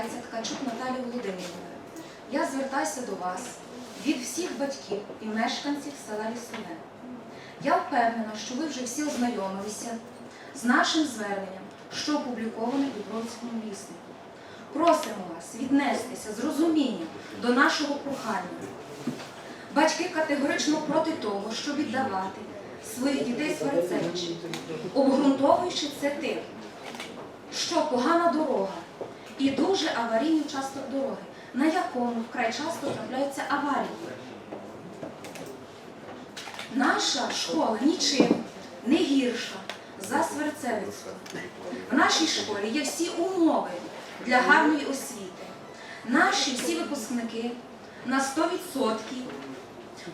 звертається Ткачук Наталія Володимирівна. Я звертаюся до вас від всіх батьків і мешканців села Лісове. Я впевнена, що ви вже всі ознайомилися з нашим зверненням, що опубліковане у Бродському віснику. Просимо вас віднестися з розумінням до нашого прохання. Батьки категорично проти того, щоб віддавати своїх дітей Сварицевичі, обґрунтовуючи це тим, що погана дорога і дуже аварійний участок дороги, на якому вкрай часто трапляються аварії. Наша школа нічим не гірша за Сверцевицьку. В нашій школі є всі умови для гарної освіти. Наші всі випускники на 100%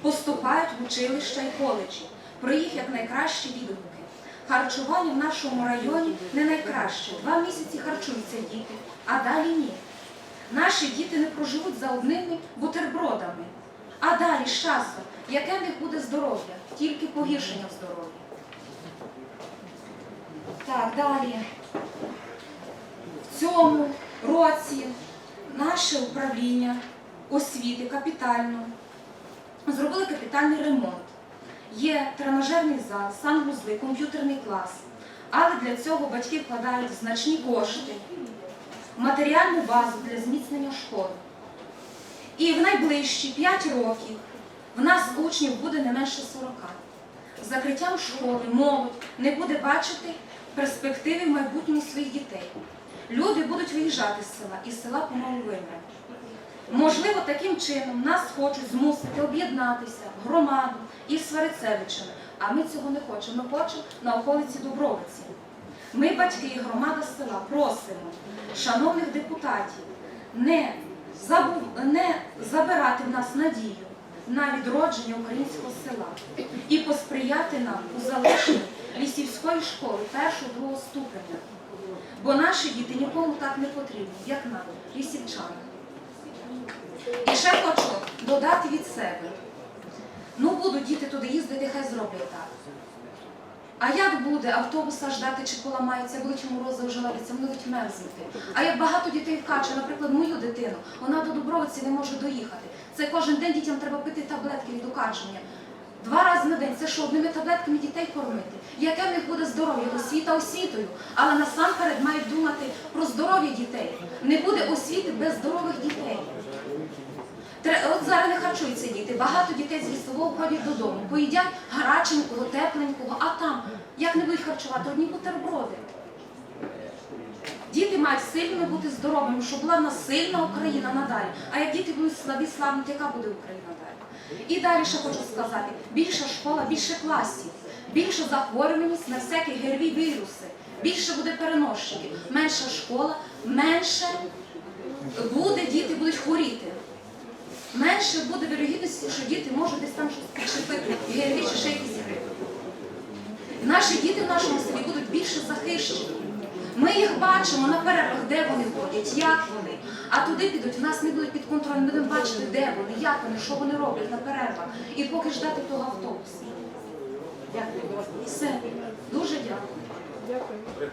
поступають в училища і коледжі. Про їх як найкращі відгуки. Харчування в нашому районі не найкраще. Два місяці харчуються діти, а далі ні. Наші діти не проживуть за одними бутербродами. А далі з часом, яке в них буде здоров'я, тільки погіршення в здоров'ї. Так, далі. В цьому році наше управління освіти капітально зробили капітальний ремонт. Є тренажерний зал, санвузли, комп'ютерний клас. Але для цього батьки вкладають значні кошти матеріальну базу для зміцнення школи. І в найближчі 5 років в нас учнів буде не менше 40. З закриттям школи молодь не буде бачити перспективи в майбутньому своїх дітей. Люди будуть виїжджати з села, і з села помалу вимре. Можливо, таким чином нас хочуть змусити об'єднатися громаду і з Сварицевичами, а ми цього не хочемо. Ми хочемо на околиці Дубровиці. Ми, батьки і громада села, просимо шановних депутатів не, забув, не забирати в нас надію на відродження українського села і посприяти нам у залишенні лісівської школи першого-другого ступеня. Бо наші діти нікому так не потрібні, як нам, лісівчанам. І ще хочу додати від себе. Ну, будуть діти туди їздити, хай зроблять так. А як буде автобуса ждати, чи поламається, будуть морози вже ловиться, вони будуть мерзнути. А як багато дітей вкаче, наприклад, мою дитину, вона до Дубровиці не може доїхати. Це кожен день дітям треба пити таблетки від укачення. Два рази на день це що, одними таблетками дітей кормити? Яке в них буде здоров'я? Освіта освітою. Але насамперед мають думати про здоров'я дітей. Не буде освіти без здорових дітей. От зараз не харчуються діти. Багато дітей з лісового ходять додому, поїдять гаряченького, тепленького, а там як не будуть харчувати одні бутерброди. Мають сильними бути здоровими, щоб була в нас сильна Україна надалі. А як діти будуть слабі, слабнути, яка буде Україна далі? І далі ще хочу сказати: більша школа, більше класів, більша захворюваність на всякі герві віруси, більше буде переносчиків, менша школа, менше буде, діти будуть хворіти. Менше буде вірогідності, що діти можуть десь там щось підчепити, ГРВІ чи ще якісь гриби. Наші діти в нашому селі будуть більше захищені. Ми їх бачимо на перервах, де вони ходять, як вони. А туди підуть, в нас не будуть під контролем, ми будемо бачити, де вони, як вони, що вони роблять на перервах. І поки ждати того автобуса. Дякую. Все. Дуже дякую.